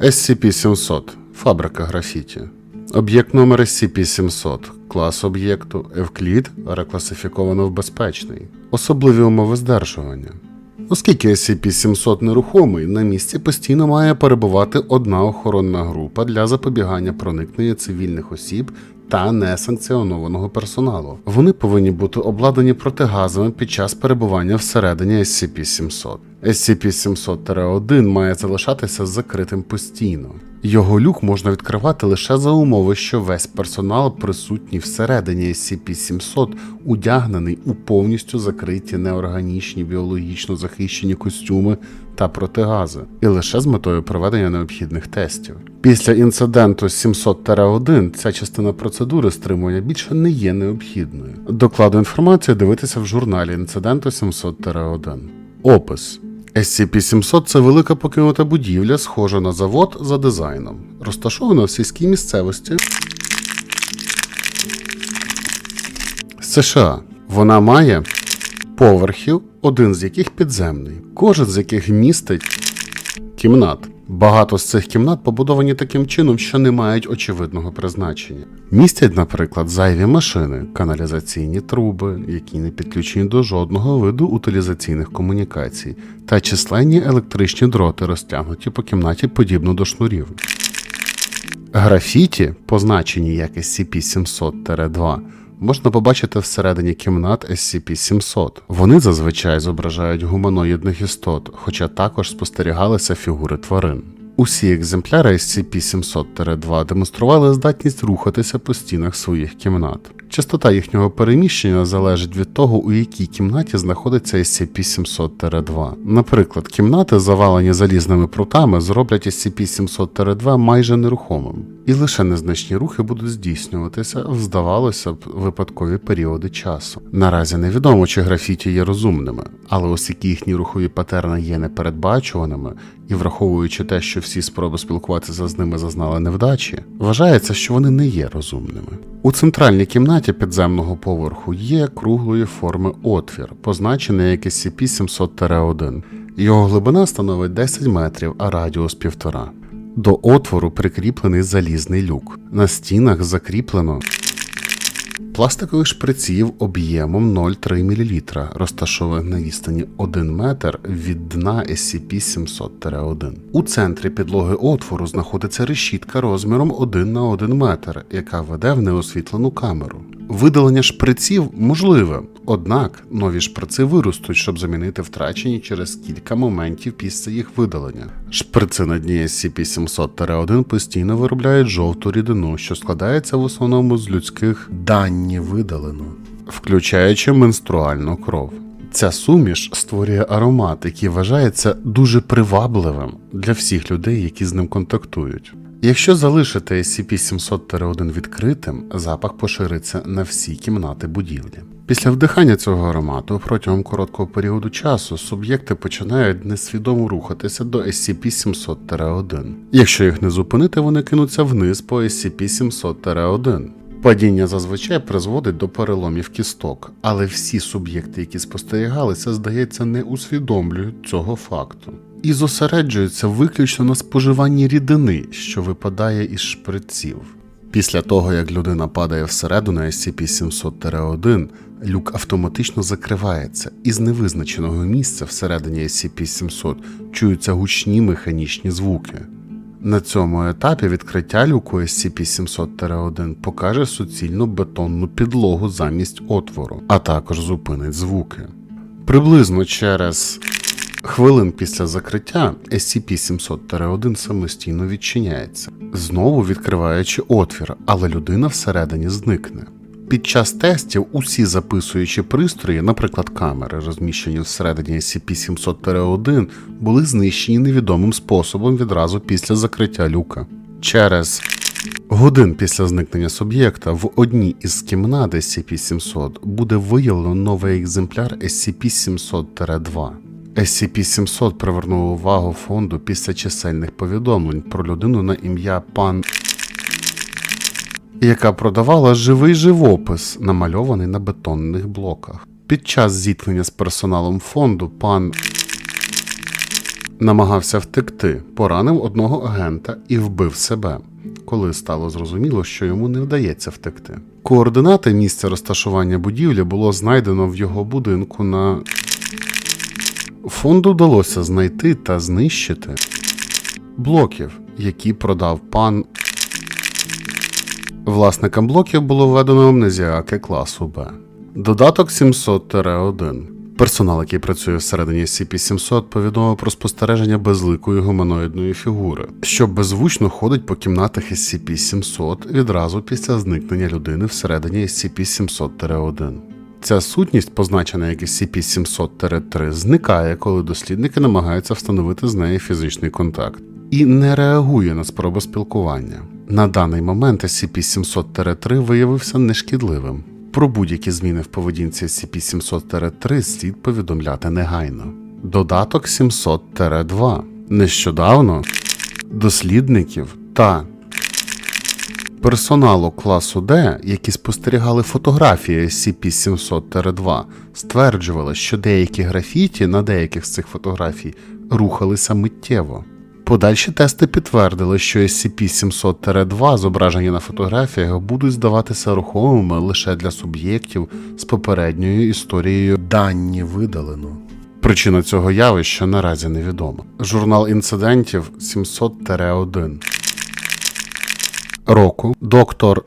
SCP-700 фабрика графіті. Об'єкт номер SCP-700, клас об'єкту Евклід рекласифіковано в безпечний. Особливі умови здержування. Оскільки SCP-700 нерухомий, на місці постійно має перебувати одна охоронна група для запобігання проникнення цивільних осіб та несанкціонованого персоналу. Вони повинні бути обладнані протигазами під час перебування всередині SCP-700. SCP-700-1 має залишатися закритим постійно. Його люк можна відкривати лише за умови, що весь персонал присутній всередині SCP-700 удягнений у повністю закриті неорганічні біологічно захищені костюми та протигази, і лише з метою проведення необхідних тестів. Після інциденту 700-1 ця частина процедури стримування більше не є необхідною. Докладу інформації дивитися в журналі інциденту 700-1. Опис. SCP-700 – це велика покинута будівля, схожа на завод за дизайном, розташована в сільській місцевості США. Вона має поверхів, один з яких підземний, кожен з яких містить кімнат. Багато з цих кімнат побудовані таким чином, що не мають очевидного призначення. Містять, наприклад, зайві машини, каналізаційні труби, які не підключені до жодного виду утилізаційних комунікацій, та численні електричні дроти, розтягнуті по кімнаті подібно до шнурів. Графіті, позначені як SCP-700-2, можна побачити всередині кімнат SCP-700. Вони зазвичай зображають гуманоїдних істот, хоча також спостерігалися фігури тварин. Усі екземпляри SCP-700-2 демонстрували здатність рухатися по стінах своїх кімнат. Частота їхнього переміщення залежить від того, у якій кімнаті знаходиться SCP-700-2. Наприклад, кімнати, завалені залізними прутами, зроблять SCP-700-2 майже нерухомим, і лише незначні рухи будуть здійснюватися, в, здавалося б, випадкові періоди часу. Наразі невідомо, чи графіті є розумними, але оскільки їхні рухові патерни є непередбачуваними, і враховуючи те, що всі спроби спілкуватися з ними зазнали невдачі, вважається, що вони не є розумними. У центральній кімнаті підземного поверху є круглої форми отвір, позначений як SCP-700-1. Його глибина становить 10 метрів, а радіус півтора. До отвору прикріплений залізний люк. На стінах закріплено пластикових шприців об'ємом 0,3 мл, розташованих на відстані 1 метр від дна SCP-700-1. У центрі підлоги отвору знаходиться решітка розміром 1 на 1 метр, яка веде в неосвітлену камеру. Видалення шприців можливе, однак нові шприци виростуть, щоб замінити втрачені через кілька моментів після їх видалення. Шприци на дні SCP-700-1 постійно виробляють жовту рідину, що складається в основному з людських дані видалено, включаючи менструальну кров. Ця суміш створює аромат, який вважається дуже привабливим для всіх людей, які з ним контактують. Якщо залишити SCP-700-1 відкритим, запах пошириться на всі кімнати будівлі. Після вдихання цього аромату протягом короткого періоду часу суб'єкти починають несвідомо рухатися до SCP-700-1. Якщо їх не зупинити, вони кинуться вниз по SCP-700-1. Падіння зазвичай призводить до переломів кісток, але всі суб'єкти, які спостерігалися, здається, не усвідомлюють цього факту. І зосереджуються виключно на споживанні рідини, що випадає із шприців. Після того, як людина падає всередину SCP-700-1, люк автоматично закривається, і з невизначеного місця всередині SCP-700 чуються гучні механічні звуки. На цьому етапі відкриття люку SCP-700-1 покаже суцільну бетонну підлогу замість отвору, а також зупинить звуки. Приблизно через хвилин після закриття SCP-700-1 самостійно відчиняється, знову відкриваючи отвір, але людина всередині зникне. Під час тестів усі записуючі пристрої, наприклад, камери, розміщені всередині SCP-700-1, були знищені невідомим способом відразу після закриття люка. Через годин після зникнення суб'єкта в одній із кімнат SCP-700 буде виявлено новий екземпляр SCP-700-2. SCP-700 привернув увагу фонду після чисельних повідомлень про людину на ім'я пан яка продавала живий живопис, намальований на бетонних блоках. Під час зіткнення з персоналом фонду пан намагався втекти, поранив одного агента і вбив себе, коли стало зрозуміло, що йому не вдається втекти. Координати місця розташування будівлі було знайдено в його будинку на Фонду вдалося знайти та знищити блоків, які продав пан. Власникам блоків було введено амнезіаки класу Б. Додаток 700-1. Персонал, який працює всередині SCP-700, повідомив про спостереження безликої гуманоїдної фігури, що беззвучно ходить по кімнатах SCP-700 відразу після зникнення людини всередині SCP-700-1. Ця сутність, позначена як SCP-700-3, зникає, коли дослідники намагаються встановити з нею фізичний контакт і не реагує на спроби спілкування. На даний момент SCP-700-3 виявився нешкідливим. Про будь-які зміни в поведінці SCP-700-3 слід повідомляти негайно. Додаток 700-2. Нещодавно дослідників та персоналу класу D, які спостерігали фотографії SCP-700-2, стверджували, що деякі графіті на деяких з цих фотографій рухалися миттєво. Подальші тести підтвердили, що SCP-700-2, зображені на фотографіях, будуть здаватися рухомими лише для суб'єктів з попередньою історією дані видалено. Причина цього явища наразі невідома. Журнал інцидентів 700-1 року доктор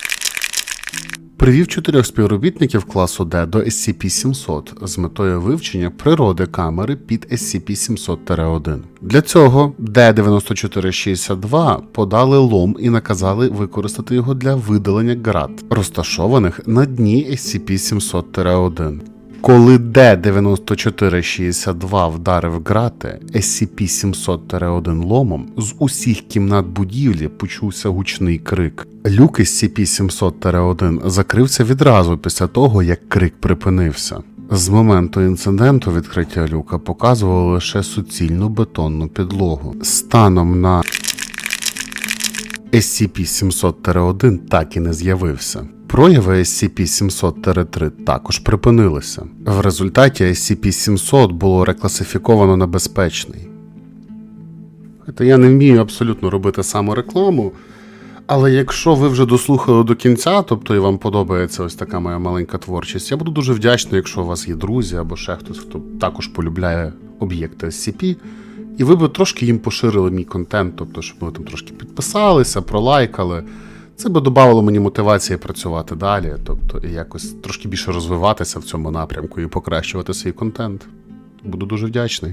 привів чотирьох співробітників класу D до SCP-700 з метою вивчення природи камери під SCP-700-1. Для цього D-9462 подали лом і наказали використати його для видалення ґрат, розташованих на дні SCP-700-1. Коли Д-9462 вдарив грати, SCP-700-1 ломом, з усіх кімнат будівлі почувся гучний крик. Люк SCP-700-1 закрився відразу після того, як крик припинився. З моменту інциденту відкриття люка показувало лише суцільну бетонну підлогу. Станом на SCP-700-1 так і не з'явився. Прояви SCP-700-3 також припинилися. В результаті SCP-700 було рекласифіковано на безпечний. Це я не вмію абсолютно робити саморекламу, але якщо ви вже дослухали до кінця, тобто і вам подобається ось така моя маленька творчість, я буду дуже вдячний, якщо у вас є друзі або ще хтось, хто також полюбляє об'єкти SCP, і ви б трошки їм поширили мій контент, тобто, щоб ви там трошки підписалися, пролайкали. Це би додавало мені мотивації працювати далі, тобто якось трошки більше розвиватися в цьому напрямку і покращувати свій контент. Буду дуже вдячний.